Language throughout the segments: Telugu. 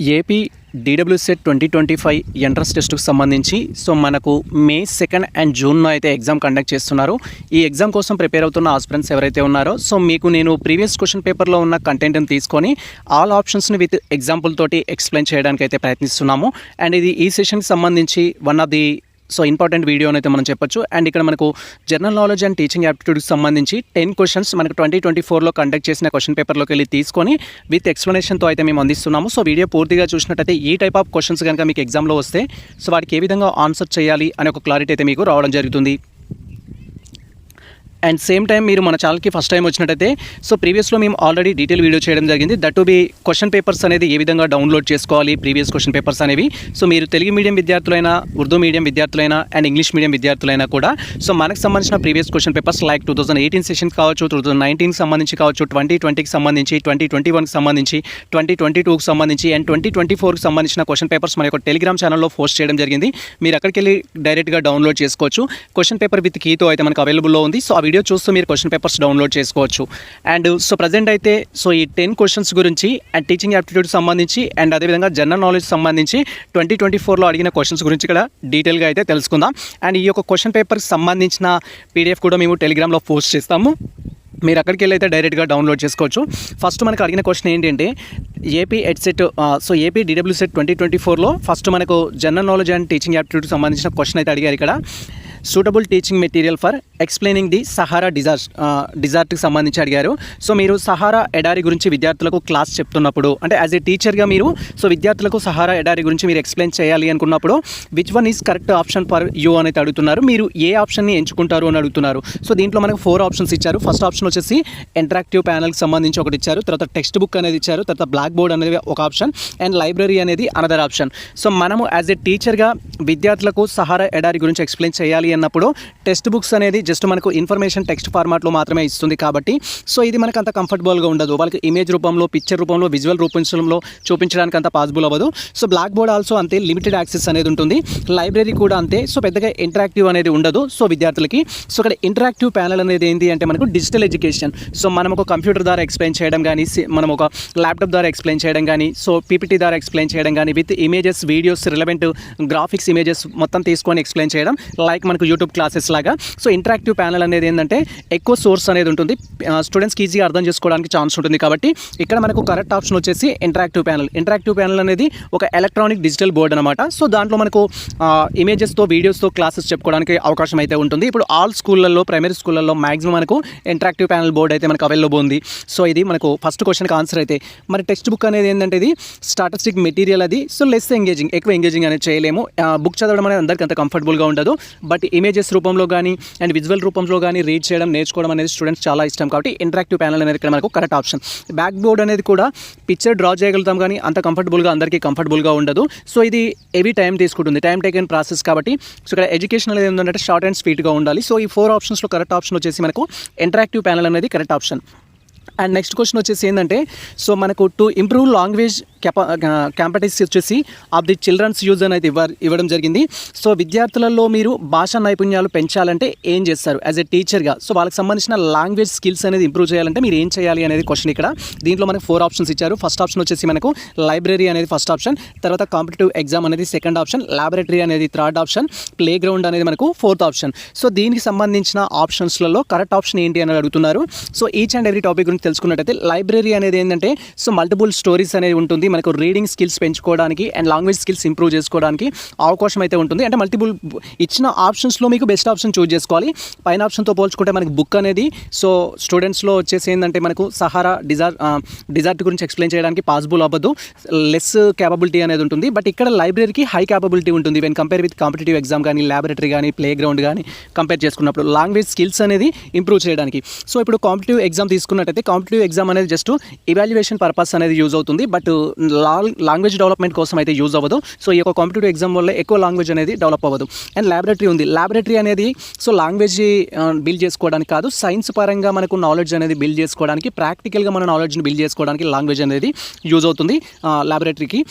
AP DWCET twenty twenty five entrance టెస్ట్కు సంబంధించి సో మనకు మే సెకండ్ అండ్ జూన్లో అయితే ఎగ్జామ్ కండక్ట్ చేస్తున్నారు. ఈ ఎగ్జామ్ కోసం ప్రిపేర్ అవుతున్న ఆస్పిరెంట్స్ ఎవరైతే ఉన్నారో సో మీకు నేను ప్రీవియస్ క్వశ్చన్ పేపర్లో ఉన్న కంటెంట్ని తీసుకొని ఆల్ ఆప్షన్స్ని విత్ ఎగ్జాంపుల్ తోటి ఎక్స్ప్లెయిన్ చేయడానికి అయితే ప్రయత్నిస్తున్నాము. అండ్ ఇది ఈ సెషన్కి సంబంధించి one of the so important video అయితే మనం చెప్పొచ్చు. అండ్ ఇక్కడ మనకు జనరల్ నాలెడ్జ్ అండ్ టీచింగ్ యాప్టిట్యూడ్కి సంబంధించి టెన్ క్వశ్చన్స్ మనకు ట్వంటీ ట్వంటీ ఫోర్లో కండక్ట్ చేసిన క్వశ్చన్ పేపర్లోకి వెళ్ళి తీసుకొని విత్ ఎక్స్ప్లెనేషన్తో అయితే మేము అందిస్తున్నాము. సో వీడియో పూర్తిగా చూసినట్టయితే ఈ టైప్ ఆఫ్ క్వశ్చన్స్ కనుక మీకు ఎగ్జామ్లో వస్తే సో వాటికి ఏ విధంగా ఆన్సర్ చేయాలి అనే ఒక క్లారిటీ అయితే మీకు రావడం జరుగుతుంది. అండ్ సేమ్ టైం మీరు మన ఛానల్కి ఫస్ట్ టైం వచ్చినట్టయితే సో ప్రీవియస్లో మేము ఆల్రెడీ డీటెయిల్ వీడియో చేయడం జరిగింది. That to be question papers అనేది ఏ విధంగా డౌన్లోడ్ చేసుకోవాలి ప్రీవియస్ క్వశ్చన్ పేపర్స్ అనేవి. సో మీరు తెలుగు మీడియం విద్యార్థులైనా ఉర్దూ మీడియం విద్యార్థులైనా అండ్ ఇంగ్లీష్ మీడియం విద్యార్థులైనా కూడా సో మనకు సంబంధించిన previous question papers like two thousand eighteen session కావచ్చు టూ థౌసండ్ నైన్టీన్కి సంబంధించి కావచ్చు ట్వంటీ ట్వంటీకి సంబంధించి ట్వంటీ ట్వంటీ వన్కి సంబంధించి ట్వంటీ ట్వంటీ టూకి సంబంధించి అండ్ ట్వంటీ ట్వంటీ ఫోర్కి సంబంధించిన క్వశ్చన్ పేపర్స్ మన యొక్క టెలిగ్రామ్ ఛానల్లో పోస్ట్ చేయడం జరిగింది. మీరు అక్కడికి వెళ్ళి డైరెక్ట్గా డౌన్లోడ్ చేసుకోవచ్చు. క్వశ్చన్ పేపర్ విత్ కీతో అయితే మనకు అవైలబుల్లో ఉంది. సో అవి వీడియో చూస్తూ మీరు క్వశ్చన్ పేపర్స్ డౌన్లోడ్ చేసుకోవచ్చు. అండ్ సో ప్రజెంట్ అయితే సో ఈ టెన్ క్వశ్చన్స్ గురించి అండ్ టీచింగ్ యాప్టిట్యూడ్ సంబంధించి అండ్ అదేవిధంగా జనరల్ నాలెడ్జ్ సంబంధించి ట్వంటీ ట్వంటీ ఫోర్లో అడిగిన క్వశ్చన్స్ గురించి ఇక్కడ డీటెయిల్గా అయితే తెలుసుకుందాం. అండ్ ఈ యొక్క క్వశ్చన్ పేపర్కి సంబంధించిన పీడిఎఫ్ కూడా మేము టెలిగ్రామ్లో పోస్ట్ చేస్తాము. మీరు అక్కడికి వెళ్ళి అయితే డైరెక్ట్గా డౌన్లోడ్ చేసుకోవచ్చు. ఫస్ట్ మనకు అడిగిన క్వశ్చన్ ఏంటంటే AP EdCET so AP DW CET twenty twenty ఫోర్లో ఫస్ట్ మనకు జనరల్ నాలెడ్జ్ అండ్ టీచింగ్ యాప్టిట్యూడ్కి సంబంధించిన క్వశ్చన్ అయితే అడిగారు ఇక్కడ. Suitable teaching material for explaining the Sahara desert డిజార్ట్కి సంబంధించి అడిగారు. సో మీరు సహారా ఎడారి గురించి విద్యార్థులకు క్లాస్ చెప్తున్నప్పుడు అంటే యాజ్ ఏ టీచర్గా మీరు సో విద్యార్థులకు సహారా ఎడారి గురించి మీరు ఎక్స్ప్లెయిన్ చేయాలి అనుకున్నప్పుడు which one is correct option for you అనేది అడుగుతున్నారు. మీరు ఏ ఆప్షన్ని ఎంచుకుంటారు అని అడుగుతున్నారు. సో దీంట్లో మనకు ఫోర్ ఆప్షన్స్ ఇచ్చారు. ఫస్ట్ ఆప్షన్ వచ్చేసి ఇంటరాక్టివ్ ప్యానల్కి సంబంధించి ఒకటి ఇచ్చారు. తర్వాత టెక్స్ట్ బుక్ అనేది ఇచ్చారు. తర్వాత బ్లాక్ బోర్డ్ అనేది ఒక ఆప్షన్ అండ్ లైబ్రరీ అనేది అనదర్ ఆప్షన్ సో మనము యాజ్ ఏ టీచర్గా విద్యార్థులకు సహారా ఎడారి గురించి ఎక్స్ప్లెయిన్ చేయాలి అన్నప్పుడు టెక్స్ట్ బుక్స్ అనేది జస్ట్ మనకు ఇన్ఫర్మేషన్ టెక్స్ట్ ఫార్మాట్లో మాత్రమే ఇస్తుంది కాబట్టి సో ఇది మనకు అంత కంఫర్టబుల్గా ఉండదు. వాళ్ళకి ఇమేజ్ రూపంలో పిక్చర్ రూపంలో విజువల్ రూపంలో చూపించడానికి అంత పాసిబుల్ అవ్వదు. సో బ్లాక్ బోర్డ్ ఆల్సో అంతే లిమిటెడ్ యాక్సెస్ అనేది ఉంటుంది. లైబ్రరీ కూడా అంతే సో పెద్దగా ఇంటరాక్టివ్ అనేది ఉండదు. సో విద్యార్థులకి సో ఇక్కడ ఇంటరాక్టివ్ ప్యానల్ అనేది ఏంటి అంటే మనకు డిజిటల్ ఎడ్యుకేషన్ సో మనం ఒక కంప్యూటర్ ద్వారా ఎక్స్ప్లెయిన్ చేయడం కానీ మనం ఒక ల్యాప్టాప్ ద్వారా ఎక్స్ప్లెయిన్ చేయడం కానీ సో పీపీటీ ద్వారా ఎక్స్ప్లెయిన్ చేయడం కానీ with images videos relevant graphics images మొత్తం తీసుకొని ఎక్స్ప్లెయిన్ చేయడం. లైక్ మన మనకు యూట్యూబ్ క్లాసెస్ లాగా. సో ఇంటరాక్టివ్ ప్యానల్ అనేది ఏంటంటే ఎక్కువ సోర్స్ అనేది ఉంటుంది. స్టూడెంట్స్కి ఈజీగా అర్థం చేసుకోవడానికి ఛాన్స్ ఉంటుంది కాబట్టి ఇక్కడ మనకు కరెక్ట్ ఆప్షన్ వచ్చేసి ఇంటరాక్టివ్ ప్యానల్ ఇంటరాక్టివ్ ప్యానల్ అనేది ఒక ఎలక్ట్రానిక్ డిజిటల్ బోర్డ్ అనమాట సో దాంట్లో మనకు ఇమేజెస్తో వీడియోస్తో క్లాసెస్ చెప్పుకోవడానికి అవకాశం అయితే ఉంటుంది. ఇప్పుడు ఆల్ స్కూళ్ళల్లో ప్రైమరీ స్కూళ్ళల్లో మాక్సిమం మనకు ఇంటరాక్టివ్ ప్యానల్ బోర్డ్ అయితే మనకు అవైలబుల్ ఉంది. సో ఇది మనకు ఫస్ట్ క్వశ్చన్కి ఆన్సర్ అయితే. మరి టెక్స్ట్ బుక్ అనేది ఏంటంటే ఇది స్టాటిస్టిక్ మెటీరియల్ అది. సో లెస్ ఎంగేజింగ్ ఎక్కువ ఎంగేజింగ్ అనేది చేయలేము. బుక్ చదవడం అనేది అందరికీ అంత కంఫర్టబుల్గా ఉండదు. బట్ ఇమేజెస్ రూపంలో కానీ అండ్ విజువల్ రూపంలో కానీ రీడ్ చేయడం నేర్చుకోవడం అనేది స్టూడెంట్స్ చాలా ఇష్టం కాబట్టి ఇంటరాక్టివ్ ప్యానల్ అనేది ఇక్కడ మనకు కరెక్ట్ ఆప్షన్ బ్యాక్ బోర్డ్ అనేది కూడా పిక్చర్ డ్రా చేయగలుగుతాం కానీ అంత కంఫర్టబుల్గా అందరికీ కంఫర్టబుల్గా ఉండదు. సో ఇది హెవీ టైం తీసుకుంటుంది. టైం టేకెన్ ప్రాసెస్ కాబట్టి సో ఇక్కడ ఎడ్యుకేషన్ అనేది ఏంటంటే షార్ట్ అండ్ స్వీట్గా ఉండాలి. సో ఈ ఫోర్ ఆప్షన్స్లో కరెక్ట్ ఆప్షన్ వచ్చేసి మనకు ఇంటరాక్టివ్ ప్యానల్ అనేది correct option and next question వచ్చేసి ఏంటంటే సో మనకు టు ఇంప్రూవ్ లాంగ్వేజ్ క్యాంపటైస్ వచ్చేసి ఆఫ్ ది చిల్డ్రన్స్ యూజ్ అనేది ఇవ్వ ఇవ్వడం జరిగింది. సో విద్యార్థులలో మీరు భాషా నైపుణ్యాలు పెంచాలంటే ఏం చేస్తారు? యాజ్ ఎ టీచర్గా సో వాళ్ళకి సంబంధించిన లాంగ్వేజ్ స్కిల్స్ అనేది ఇంప్రూవ్ చేయాలంటే మీరు ఏం చేయాలి అనేది క్వశ్చన్ ఇక్కడ. దీంట్లో మనకు ఫోర్ ఆప్షన్స్ ఇచ్చారు. ఫస్ట్ ఆప్షన్ వచ్చేసి మనకు లైబ్రరీ అనేది ఫస్ట్ ఆప్షన్ తర్వాత కాంపిటేటివ్ ఎగ్జామ్ అనేది సెకండ్ ఆప్షన్ ల్యాబొరేటరీ అనేది థర్డ్ ఆప్షన్ ప్లే గ్రౌండ్ అనేది మనకు ఫోర్త్ ఆప్షన్ సో దీనికి సంబంధించిన ఆప్షన్స్లలో కరెక్ట్ ఆప్షన్ ఏంటి అని అడుగుతున్నారు. So each and every topic గురించి తెలుసుకున్నట్టయితే లైబ్రరీ అనేది ఏంటంటే సో మల్టిపుల్ స్టోరీస్ అనేది ఉంటుంది. మనకు రీడింగ్ స్కిల్స్ పెంచుకోవడానికి అండ్ లాంగ్వేజ్ స్కిల్స్ ఇంప్రూవ్ చేసుకోవడానికి అవకాశం అయితే ఉంటుంది. అంటే మల్టిపుల్ ఇచ్చిన ఆప్షన్స్లో మీకు బెస్ట్ ఆప్షన్ చూస్ చేసుకోవాలి. పైన ఆప్షన్తో పోల్చుకుంటే మనకి బుక్ అనేది సో స్టూడెంట్స్లో వచ్చేసి ఏంటంటే మనకు సహారా డిజార్ డిజార్ట్ గురించి ఎక్స్ప్లెయిన్ చేయడానికి పాసిబుల్ అవ్వదు. లెస్ క్యాపబిలిటీ అనేది ఉంటుంది. బట్ ఇక్కడ లైబ్రరీకి హై క్యాపబిలిటీ ఉంటుంది. When compare with competitive exam కానీ ల్యాబొరేటరీ కానీ ప్లే గ్రౌండ్ కానీ కంపేర్ చేసుకున్నప్పుడు లాంగ్వేజ్ స్కిల్స్ అనేది ఇంప్రూవ్ చేయడానికి. సో ఇప్పుడు కాంపిటేటివ్ ఎగ్జామ్ తీసుకున్నట్టయితే కాంపిటేటివ్ ఎగ్జామ్ అనేది జస్ట్ ఇవాల్యుయేషన్ పర్పస్ అనేది యూజ్ అవుతుంది. బట్ లాంగ్వేజ్ డెవలప్మెంట్ కోసం అయితే యూజ్ అవ్వదు. సో ఈ యొక్క కాంపిటేటివ్ ఎగ్జామ్ వల్ల ఎక్కువ లాంగ్వేజ్ అనేది డెవలప్ అవ్వదు. అండ్ ల్యాబొరేటరీ ఉంది. ల్యాబొరేటరీ అనేది సో లాంగ్వేజ్ బిల్డ్ చేసుకోవడానికి కాదు సైన్స్ పరంగా మనకు నాలెడ్జ్ అనేది బిల్డ్ చేసుకోవడానికి ప్రాక్టికల్గా మన నాలెడ్జ్ని బిల్డ్ చేసుకోవడానికి లాంగ్వేజ్ అనేది యూజ్ అవుతుంది ల్యాబొరేటరీకి.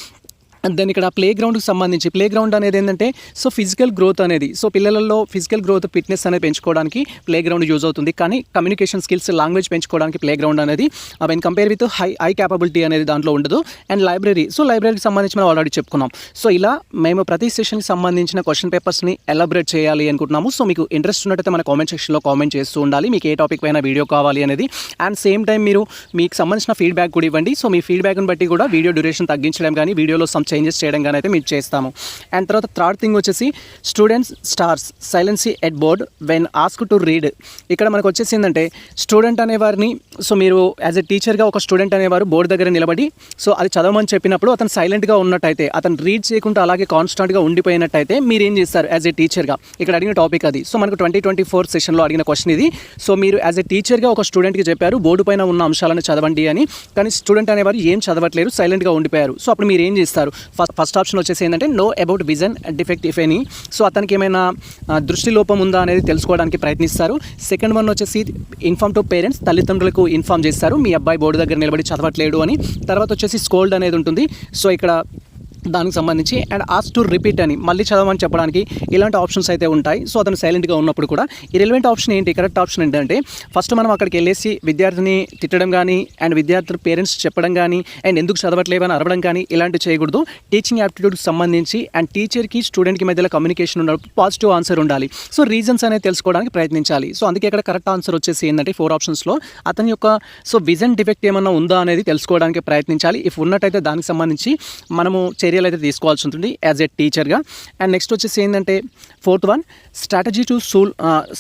దెన్ ఇక్కడ ప్లే గ్రౌండ్కి సంబంధించి ప్లే గ్రౌండ్ అనేది ఏంటంటే సో ఫిజికల్ గ్రోత్ అనేది సో పిల్లలలో ఫిజికల్ గ్రోత్ ఫిట్నెస్ అనేది పెంచుకోవడానికి ప్లే గ్రౌండ్ యూజ్ అవుతుంది. కానీ కమ్యూనికేషన్ స్కిల్స్ లాంగ్వేజ్ పెంచుకోవడానికి ప్లే గ్రౌండ్ అనేది when compare with high high capability అనేది దాంట్లో ఉండదు. అండ్ లైబ్రరీ సో లైబ్రరీకి సంబంధించి మనం ఆల్రెడీ చెప్పుకున్నాం. సో ఇలా మేము ప్రతి సెషన్కి సంబంధించిన క్వశ్చన్ పేపర్స్ని ఎలాబరేట్ చేయాలి అనుకుంటున్నాము. సో మీకు ఇంట్రెస్ట్ ఉన్నట్టయితే మన కామెంట్ సెక్షన్లో కామెంట్ చేస్తూ ఉండాలి. మీకు ఏ టాపిక్ పైన వీడియో కావాలి అనేది. అండ్ సేమ్ టైం మీరు మీకు సంబంధించిన ఫీడ్బ్యాక్ కూడా ఇవ్వండి. సో మీ ఫీడ్బ్యాక్ని బట్టి కూడా వీడియో డ్యూరేషన్ తగ్గించడం కానీ వీడియోలో సమ్ చేంజెస్ చేయడం కానీ అయితే మేము చేస్తాము. అండ్ తర్వాత థర్డ్ థింగ్ వచ్చేసి students stares silently at board when ask to read. ఇక్కడ మనకు వచ్చేసి ఏంటంటే స్టూడెంట్ అనేవారిని సో మీరు యాజ్ ఎ టీచర్గా ఒక స్టూడెంట్ అనేవారు బోర్డు దగ్గర నిలబడి సో అది చదవమని చెప్పినప్పుడు అతను సైలెంట్గా ఉన్నట్టయితే అతను రీడ్ చేయకుండా అలాగే కాన్స్టాంట్గా ఉండిపోయినట్టయితే మీరు ఏం చేస్తారు యాజ్ ఎ టీచర్గా? ఇక్కడ అడిగిన టాపిక్ అది. సో మనకు ట్వంటీ ట్వంటీ ఫోర్ సెషన్లో అడిగిన క్వశ్చన్ ఇది. సో మీరు యాజ్ ఎ టీచర్గా ఒక స్టూడెంట్కి చెప్పారు బోర్డు పైన ఉన్న అంశాలను చదవండి అని కానీ స్టూడెంట్ అనేవారు ఏం చదవట్లేరు సైలెంట్గా ఉండిపోయారు. సో అప్పుడు మీరు ఏం చేస్తారు? ఫస్ట్ ఫస్ట్ ఆప్షన్ వచ్చేసి ఏంటంటే know about vision defect if any so అతనికి ఏమైనా దృష్టి లోపం ఉందా అనేది తెలుసుకోవడానికి ప్రయత్నిస్తారు. సెకండ్ వన్ వచ్చేసి ఇన్ఫామ్ టు పేరెంట్స్ తల్లిదండ్రులకు ఇన్ఫామ్ చేస్తారు. మీ అబ్బాయి బోర్డు దగ్గర నిలబడి చదవట్లేడు అని. తర్వాత వచ్చేసి స్కోల్డ్ అనేది ఉంటుంది. సో ఇక్కడ దానికి సంబంధించి అండ్ ఆస్ టు రిపీట్ అని మళ్ళీ చదవమని చెప్పడానికి ఇలాంటి ఆప్షన్స్ అయితే ఉంటాయి. సో అతను సైలెంట్గా ఉన్నప్పుడు కూడా ఈ రిలవెంట్ ఆప్షన్ ఏంటి కరెక్ట్ ఆప్షన్ ఏంటంటే ఫస్ట్ మనం అక్కడికి వెళ్ళేసి విద్యార్థిని తిట్టడం కానీ అండ్ విద్యార్థుల పేరెంట్స్ చెప్పడం కానీ అండ్ ఎందుకు చదవట్లేవని అరవడం కానీ ఇలాంటివి చేయకూడదు. టీచింగ్ యాప్టిట్యూడ్కి సంబంధించి అండ్ టీచర్కి స్టూడెంట్కి మధ్యలో కమ్యూనికేషన్ ఉన్నప్పుడు పాజిటివ్ ఆన్సర్ ఉండాలి. సో రీజన్స్ అనేది తెలుసుకోవడానికి ప్రయత్నించాలి. సో అందుకే ఇక్కడ కరెక్ట్ ఆన్సర్ వచ్చేసి ఏంటంటే ఫోర్ ఆప్షన్స్లో అతని యొక్క సో విజన్ డిఫెక్ట్ ఏమన్నా ఉందా అనేది తెలుసుకోవడానికి ప్రయత్నించాలి. ఇఫ్ ఉన్నట్టయితే దానికి సంబంధించి మనము చర్యలు అయితే తీసుకోవాల్సి ఉంటుంది యాజ్ ఎ టీచర్గా అండ్ నెక్స్ట్ వచ్చేసి ఏంటంటే fourth one strategy to sol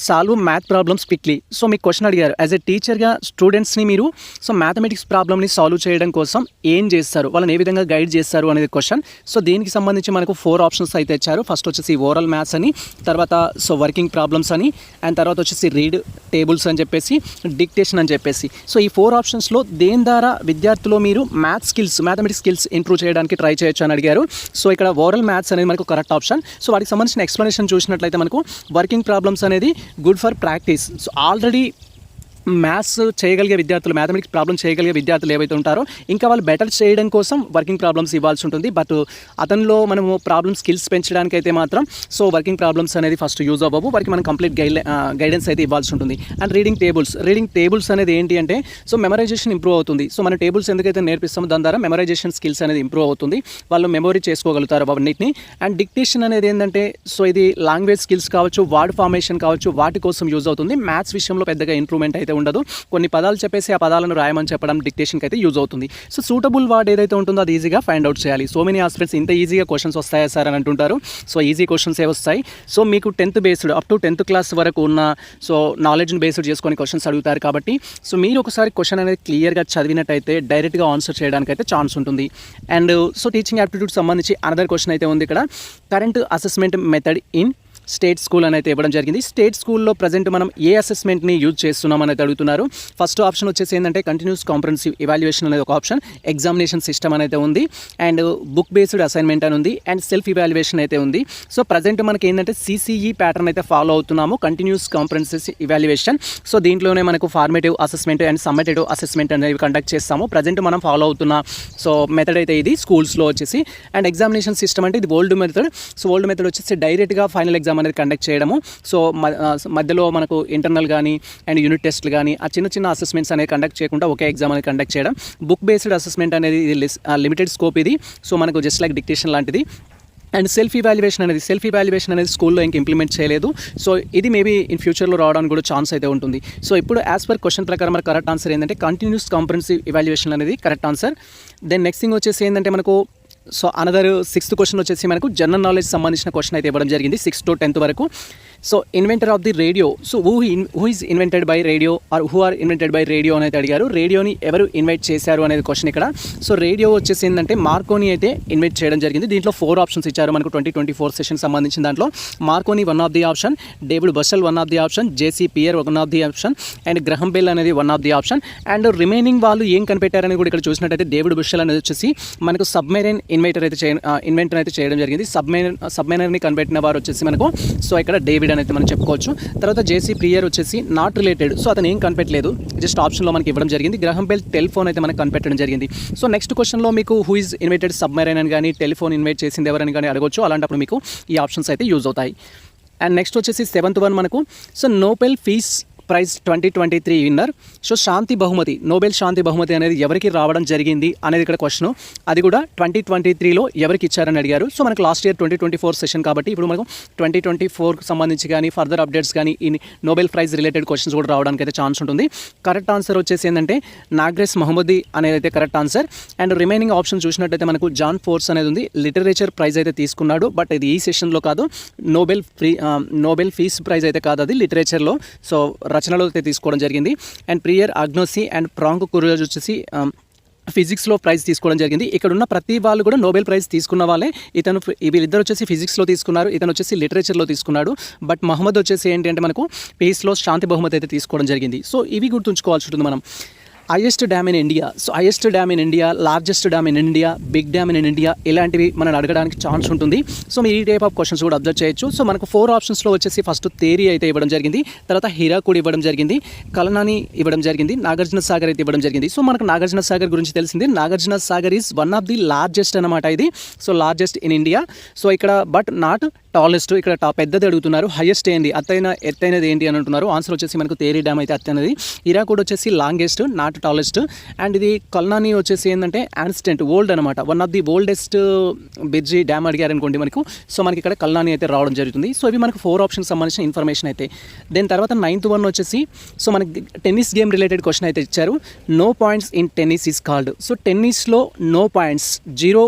solve math problems quickly so మీకు క్వశ్చన్ అడిగారు యాజ్ ఎ టీచర్గా స్టూడెంట్స్ని మీరు సో మ్యాథమెటిక్స్ ప్రాబ్లమ్ని సాల్వ్ చేయడం కోసం ఏం చేస్తారు? వాళ్ళని ఏ విధంగా గైడ్ చేస్తారు అనేది క్వశ్చన్ సో దీనికి సంబంధించి మనకు ఫోర్ ఆప్షన్స్ అయితే ఇచ్చారు. ఫస్ట్ వచ్చేసి ఓరల్ మ్యాథ్స్ అని తర్వాత సో వర్కింగ్ ప్రాబ్లమ్స్ అని అండ్ తర్వాత వచ్చేసి రీడ్ టేబుల్స్ అని చెప్పేసి డిక్టేషన్ అని చెప్పేసి. సో ఈ ఫోర్ ఆప్షన్స్లో దేని ద్వారా విద్యార్థులు మీరు maths skills mathematics skills improve చేయడానికి ట్రై చేయొచ్చు అని అడిగారు. సో ఇక్కడ ఓరల్ మ్యాథ్స్ అనేది మనకు కరెక్ట్ ఆప్షన్ సో వాటికి సంబంధించిన ఎక్స్ప్లెనేషన్ చూసినట్లయితే మనకు వర్కింగ్ ప్రాబ్లమ్స్ అనేది good for practice so already maths చేయగలిగే విద్యార్థులు మ్యాథమెటిక్స్ ప్రాబ్లమ్స్ చేయగలిగే విద్యార్థులు ఏవైతే ఉంటారో ఇంకా వాళ్ళు బెటర్ చేయడం కోసం వర్కింగ్ ప్రాబ్లమ్స్ ఇవ్వాల్సి ఉంటుంది. బట్ అతనిలో మనము ప్రాబ్లమ్ స్కిల్స్ పెంచడానికి అయితే మాత్రం సో వర్కింగ్ ప్రాబ్లమ్స్ అనేది ఫస్ట్ యూజ్ అవ్వవు. వారికి మనం కంప్లీట్ గైడ్ గైడెన్స్ అయితే ఇవ్వాల్సి ఉంటుంది. And reading tables reading tables అనేది ఏంటి అంటే సో మెమరైజేషన్ ఇంప్రూవ్ అవుతుంది. సో మన టేబుల్స్ ఎందుకైతే నేర్పిస్తామో దాని ద్వారా మెమరైజేషన్ స్కిల్స్ అనేది ఇంప్రూవ్ అవుతుంది. వాళ్ళు మెమొరీ చేసుకోగలుగుతారు అవన్నిటిని. అండ్ డిక్టేషన్ అనేది ఏంటంటే సో ఇది లాంగ్వేజ్ స్కిల్స్ కావచ్చు వర్డ్ ఫార్మేషన్ కావచ్చు వాటి కోసం యూజ్ అవుతుంది. మ్యాథ్స్ విషయంలో పెద్దగా ఇంప్రూవ్మెంట్ అయితే ఉండదు. కొన్ని పదాలు చెప్పేసి ఆ పదాలను రాయమని చెప్పడం డిక్టేషన్కి అయితే యూజ్ అవుతుంది. సో సూటబుల్ వర్డ్ ఏదైతే ఉంటుందో అది ఈజీగా ఫైండ్ అవుట్ చేయాలి. సో మెనీ ఆస్పెక్ట్స్ ఇంత ఈజీగా క్వశ్చన్స్ వస్తాయా సార్ అని అంటుంటారు. సో ఈజీ క్వశ్చన్స్ ఏ వస్తాయి. సో మీకు tenth based up to tenth class వరకు ఉన్న సో నాలెడ్జ్ని బేస్డ్ చేసుకొని క్వశ్చన్స్ అడుగుతారు కాబట్టి సో మీరు ఒకసారి క్వశ్చన్ అనేది క్లియర్గా చదివినట్టయితే డైరెక్ట్గా ఆన్సర్ చేయడానికి అయితే ఛాన్స్ ఉంటుంది. అండ్ సో టీచింగ్ యాప్టిట్యూడ్ సంబంధించి అనదర్ క్వశ్చన్ అయితే ఉంది ఇక్కడ. Current assessment method in state school అని అయితే ఇవ్వడం జరిగింది. స్టేట్ స్కూల్లో ప్రజెంట్ మనం ఏ అసెస్మెంట్ని యూజ్ చేస్తున్నాం అనేది అడుగుతున్నారు. ఫస్ట్ ఆప్షన్ వచ్చేసి ఏంటంటే కంటిన్యూస్ కాంప్రహెన్సివ్ ఇవాల్యుయేషన్ అనేది ఒక ఆప్షన్. ఎగ్జామినేషన్ సిస్టమ్ అనేది ఉంది. అండ్ బుక్ బేస్డ్ అసైన్మెంట్ అని ఉంది. అండ్ సెల్ఫ్ ఇవాల్యుయేషన్ అయితే ఉంది. సో ప్రజెంట్ మనకి ఏంటంటే సిసిఈ ప్యాటర్న్ అయితే ఫాలో అవుతున్నాము. కంటిన్యూస్ కాంప్రహెన్సివ్ ఇవాల్యుయేషన్ సో దీంట్లోనే మనకు formative assessment and summative assessment అనేవి కండక్ట్ చేస్తాము. ప్రజెంట్ మనం ఫాలో అవుతున్న సో మెథడ్ అయితే ఇది. స్కూల్స్లో వచ్చేసి. అండ్ ఎగ్జామినేషన్ సిస్టమ్ అంటే ఇది old method so old method వచ్చేసి డైరెక్ట్గా ఫైనల్ ఎగ్జామ్ అనేది కండక్ట్ చేయడము. సో మధ్యలో మనకు ఇంటర్నల్ కానీ అండ్ యూనిట్ టెస్ట్లు కానీ ఆ చిన్న చిన్న అసెస్మెంట్స్ అనేది కండక్ట్ చేయకుండా ఒకే ఎగ్జామ్ అనేది కండక్ట్ చేయడం. బుక్ బేస్డ్ అసెస్మెంట్ అనేది ఇది లిమిటెడ్ స్కోప్ ఇది. సో మనకు జస్ట్ లైక్ డిక్టేషన్ లాంటిది. అండ్ సెల్ఫ్ ఇవాల్యుయేషన్ అనేది సెల్ఫ్ ఇవాల్యుయేషన్ అనేది స్కూల్లో ఇంక ఇంప్లిమెంట్ చేయలేదు. సో ఇది మేబీ ఇన్ ఫ్యూచర్లో రావడానికి కూడా ఛాన్స్ అయితే ఉంటుంది. సో ఇప్పుడు యాజ్ పర్ క్వశ్చన్ ప్రకారం మన కరెక్ట్ ఆన్సర్ ఏంటంటే కంటిన్యూస్ కాంప్రహెన్సివ్ ఇవాల్యుయేషన్ అనేది correct answer then next thing వచ్చేసి ఏంటంటే మనకు సో అనదర్ సిక్స్త్ క్వశ్చన్ వచ్చేసి మనకు జనరల్ నాలెడ్జ్ సంబంధించిన క్వశ్చన్ అయితే ఇవ్వడం జరిగింది. సిక్స్త్ టు టెన్త్ వరకు. So inventor of the radio so who who is invented by radio or who are invented by radio అనేది అడిగారు. రేడియోని ఎవరు ఇన్వైట్ చేశారు అనేది క్వశ్చన్ ఇక్కడ. సో రేడియో వచ్చేసి ఏంటంటే మార్కోని అయితే ఇన్వైట్ చేయడం జరిగింది. దీంట్లో ఫోర్ ఆప్షన్స్ ఇచ్చారు మనకు ట్వంటీ ట్వంటీ ఫోర్ సెషన్ సంబంధించిన దాంట్లో. Marconi one of the option David Bussell one of the option JC Pierre one of the option and Graham Bell అనేది one of the option and remaining వాళ్ళు ఏం కనిపెట్టారని కూడా ఇక్కడ చూసినట్టయితే డేవిడ్ బుషల్ అనేది వచ్చేసి మనకు సబ్మెరైన్ ఇన్వైటర్ అయితే చేయ ఇన్వెంటర్ అయితే చేయడం జరిగింది. సబ్మెరైన్ సబ్మెరైన్ని కనిపెట్టిన వారు వచ్చేసి మనకు సో ఇక్కడ డేవిడ్ స్పీడ్ అనేది మనం చెప్పుకోవచ్చు. తర్వాత జేసీ ప్రియర్ వచ్చేసి నాట్ రిలేటెడ్ సో అతను ఏం కనిపెట్టలేదు. జస్ట్ ఆప్షన్లో మనకి ఇవ్వడం జరిగింది. గ్రహం బెల్ టెలిఫోన్ అయితే మనకు కనిపెట్టడం జరిగింది. సో నెక్స్ట్ క్వశ్చన్లో మీకు హూ ఇస్ ఇన్వైటెడ్ సబ్మెరైన్ అని కానీ టెలిఫోన్ ఇన్వైట్ చేసింది ఎవరని కానీ అడగొచ్చు. అలాంటప్పుడు మీకు ఈ ఆప్షన్స్ అయితే యూజ్ అవుతాయి. అండ్ నెక్స్ట్ వచ్చేసి సెవెంత్ వన్ మనకు. So Nobel peace prize twenty twenty three winner. So శాంతి బహుమతి నోబెల్ శాంతి బహుమతి అనేది ఎవరికి రావడం జరిగింది అనేది ఇక్కడ క్వశ్చన్ అది కూడా ట్వంటీ ట్వంటీ త్రీలో ఎవరికి ఇచ్చారని అడిగారు. సో మనకు last year twenty twenty four session కాబట్టి ఇప్పుడు మనకు ట్వంటీ ట్వంటీ ఫోర్కి సంబంధించి కానీ ఫర్దర్ అప్డేట్స్ కానీ ఈ నోబెల్ ప్రైజ్ రిలేటెడ్ క్వశ్చన్స్ కూడా రావడానికి అయితే ఛాన్స్ ఉంటుంది. కరెక్ట్ ఆన్సర్ వచ్చేసి ఏంటంటే నాగ్రెస్ మహమ్మదీ అనేది అయితే correct answer and remaining option చూసినట్టయితే మనకు జాన్ ఫోర్స్ అనేది ఉంది. లిటరేచర్ ప్రైజ్ అయితే తీసుకున్నాడు. బట్ ఇది ఈ సెషన్లో కాదు. Nobel free Nobel peace prize అయితే కాదు అది లిటరేచర్లో సో రచనలో అయితే తీసుకోవడం జరిగింది. అండ్ ప్రియర్ అగ్నోసి అండ్ ప్రాంక్ కురోజ్ వచ్చేసి ఫిజిక్స్లో ప్రైజ్ తీసుకోవడం జరిగింది. ఇక్కడ ఉన్న ప్రతి వాళ్ళు కూడా నోబెల్ ప్రైజ్ తీసుకున్న వాళ్ళే. ఇతను వీళ్ళిద్దరు వచ్చేసి ఫిజిక్స్లో తీసుకున్నారు. ఇతను వచ్చేసి లిటరేచర్లో తీసుకున్నాడు. బట్ మహమ్మద్ వచ్చేసి ఏంటంటే మనకు పీస్లో శాంతి బహుమతి అయితే తీసుకోవడం జరిగింది. సో ఇవి గుర్తుంచుకోవాల్సి ఉంటుంది మనం. Highest dam in India so highest dam in India largest dam in India big dam in India ఇలాంటివి మనం అడగడానికి ఛాన్స్ ఉంటుంది. సో మీరు ఈ టైప్ ఆఫ్ క్వశ్చన్స్ కూడా అబ్జర్వ్ చేయొచ్చు. సో మనకు ఫోర్ ఆప్షన్స్లో వచ్చేసి ఫస్ట్ థేరీ అయితే ఇవ్వడం జరిగింది. తర్వాత హీరా కూడా ఇవ్వడం జరిగింది. కలనాని ఇవ్వడం జరిగింది. నాగార్జున సాగర్ అయితే ఇవ్వడం జరిగింది. సో మనకు నాగార్జున సాగర్ గురించి తెలిసింది. Nagarjuna Sagar is one of the largest అనమాట ఇది. So largest in India so ఇక్కడ బట్ నాట్ టాలెస్ట్ ఇక్కడ టాప్ పెద్దది అడుగుతున్నారు హైయెస్ట్ ఏంటి అత్తైన ఎత్తైనది ఏంటి అని అంటున్నారు. ఆన్సర్ వచ్చేసి మనకు తేరీ డ్యామ్ అయితే అత్తైనది. ఇరాకుడ్ వచ్చేసి లాంగెస్ట్ నాట్ టాలెస్ట్ అండ్ ఇది కల్నాని వచ్చేసి ఏంటంటే యాన్స్టెంట్ ఓల్డ్ అనమాట one of the oldest bridge dam అడిగారనుకోండి మనకు. సో మనకి ఇక్కడ కల్నాని అయితే రావడం జరుగుతుంది. సో ఇవి మనకు ఫోర్ ఆప్షన్ సంబంధించిన ఇన్ఫర్మేషన్ అయితే. దాని తర్వాత నైన్త్ వన్ వచ్చేసి సో మనకి టెన్నిస్ గేమ్ రిలేటెడ్ క్వశ్చన్ అయితే ఇచ్చారు. No points in tennis is called so టెన్నిస్లో no points zero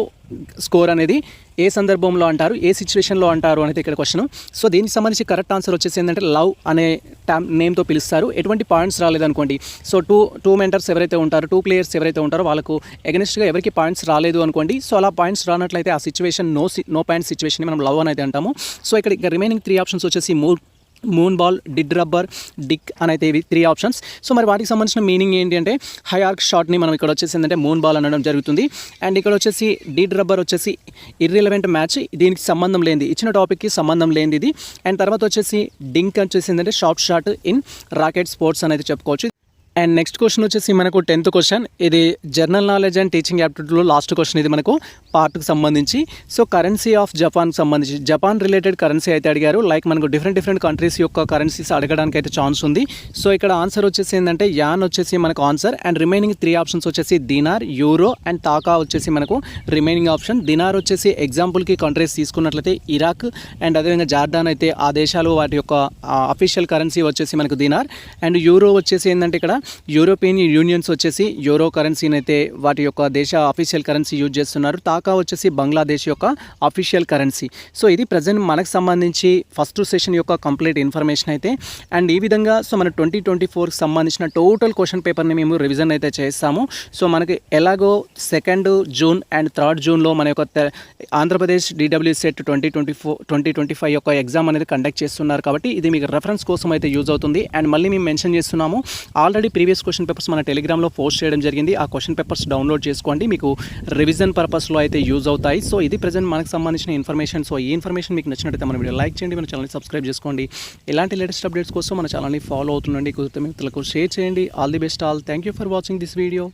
score అనేది ఏ సందర్భంలో అంటారు ఏ సిచ్యువేషన్లో అంటారు అనేది ఇక్కడ క్వశ్చన్ సో దీనికి సంబంధించి కరెక్ట్ ఆన్సర్ వచ్చేసి ఏంటంటే లవ్ అనే టైమ్ నేమ్తో పిలుస్తారు. ఎటువంటి పాయింట్స్ రాలేదనుకోండి. సో టూ టూ మెంటర్స్ ఎవరైతే ఉంటారో టూ ప్లేయర్స్ ఎవరైతే ఉంటారో వాళ్ళకు ఎగనిస్ట్గా ఎవరికి పాయింట్స్ రాలేదు అనుకోండి. సో అలా పాయింట్స్ రానట్లయితే ఆ situation no no point situation మనం లవ్ అని అయితే అంటాము. సో ఇక్కడ ఇక రిమైనింగ్ త్రీ ఆప్షన్స్ వచ్చేసి mood moon ball did rubber dink అని అయితే ఇవి త్రీ ఆప్షన్స్ సో మరి వాటికి సంబంధించిన మీనింగ్ ఏంటి అంటే హై ఆర్క్ షాట్ని మనం ఇక్కడ వచ్చేసి ఏంటంటే మూన్ బాల్ అనడం జరుగుతుంది. అండ్ ఇక్కడ వచ్చేసి డిడ్ రబ్బర్ వచ్చేసి ఇర్రిలవెంట్ మ్యాచ్ దీనికి సంబంధం లేనిది. ఇచ్చిన టాపిక్కి సంబంధం లేనిది ఇది. అండ్ తర్వాత వచ్చేసి డింక్ వచ్చేసి ఏంటంటే short shot in racket sports అనేది చెప్పుకోవచ్చు. అండ్ నెక్స్ట్ క్వశ్చన్ వచ్చేసి మనకు టెన్త్ క్వశ్చన్ ఇది జనరల్ నాలెడ్జ్ అండ్ టీచింగ్ యాప్టిట్యూడ్లో లాస్ట్ క్వశ్చన్ ఇది మనకు పార్ట్కి సంబంధించి. సో కరెన్సీ ఆఫ్ జపాన్ సంబంధించి. జపాన్ రిలేటెడ్ కరెన్సీ అయితే అడిగారు. లైక్ మనకు డిఫరెంట్ డిఫరెంట్ కంట్రీస్ యొక్క కరెన్సీస్ అడగడానికి అయితే ఛాన్స్ ఉంది. సో ఇక్కడ ఆన్సర్ వచ్చేసి ఏంటంటే యాన్ వచ్చేసి మనకు answer and remaining three options వచ్చేసి దినార్ యూరో అండ్ తాకా వచ్చేసి మనకు రిమైనింగ్ ఆప్షన్ దినార్ వచ్చేసి ఎగ్జాంపుల్కి కంట్రీస్ తీసుకున్నట్లయితే ఇరాక్ అండ్ అదేవిధంగా జార్డాన్ అయితే ఆ దేశాలు వాటి యొక్క అఫీషియల్ కరెన్సీ వచ్చేసి మనకు దినార్ అండ్ యూరో వచ్చేసి ఏంటంటే ఇక్కడ యూరోపియన్ యూనియన్స్ వచ్చేసి యూరో కరెన్సీని అయితే వాటి యొక్క దేశ అఫీషియల్ కరెన్సీ యూజ్ చేస్తున్నారు. తాకా వచ్చేసి బంగ్లాదేశ్ యొక్క అఫీషియల్ కరెన్సీ సో ఇది ప్రజెంట్ మనకు సంబంధించి ఫస్ట్ సెషన్ యొక్క కంప్లీట్ ఇన్ఫర్మేషన్ అయితే. అండ్ ఈ విధంగా సో మన ట్వంటీ ట్వంటీ ఫోర్కి సంబంధించిన టోటల్ క్వశ్చన్ పేపర్ని మేము రివిజన్ అయితే చేస్తాము. సో మనకి ఎలాగో సెకండ్ జూన్ అండ్ థర్డ్ జూన్లో మన యొక్క Andhra Pradesh DW set twenty twenty four twenty twenty five యొక్క ఎగ్జామ్ అనేది కండక్ట్ చేస్తున్నారు కాబట్టి ఇది మీకు రెఫరెన్స్ కోసం అయితే యూజ్ అవుతుంది. అండ్ మళ్ళీ మేము మెన్షన్ చేస్తున్నాము. ఆల్రెడీ ప్రీవియస్ క్వశ్చన్ పేపర్స్ మన టెలిగ్రామ్లో పోస్ట్ చేయడం జరిగింది. ఆ క్వశ్చన్ పేపర్స్ డౌన్లోడ్ చేసుకోండి. మీకు రివిజన్ పర్పస్లో అయితే యూజ్ అవుతాయి. సో ఇది ప్రజెంట్ మనకు సంబంధించిన ఇన్ఫర్మేషన్ సో ఈ ఇన్ఫర్మేషన్ మీకు నచ్చినట్టయితే మన వీడియో లైక్ చేయండి. మన ఛానల్ని సబ్స్క్రైబ్ చేసుకోండి. ఇలాంటి లేటెస్ట్ అప్డేట్స్ కోసం మన ఛానల్ని ఫాలో అవుతుండండి. కుదిరితే మిత్రులకు షేర్ చేయండి. All the best all thank you for watching this video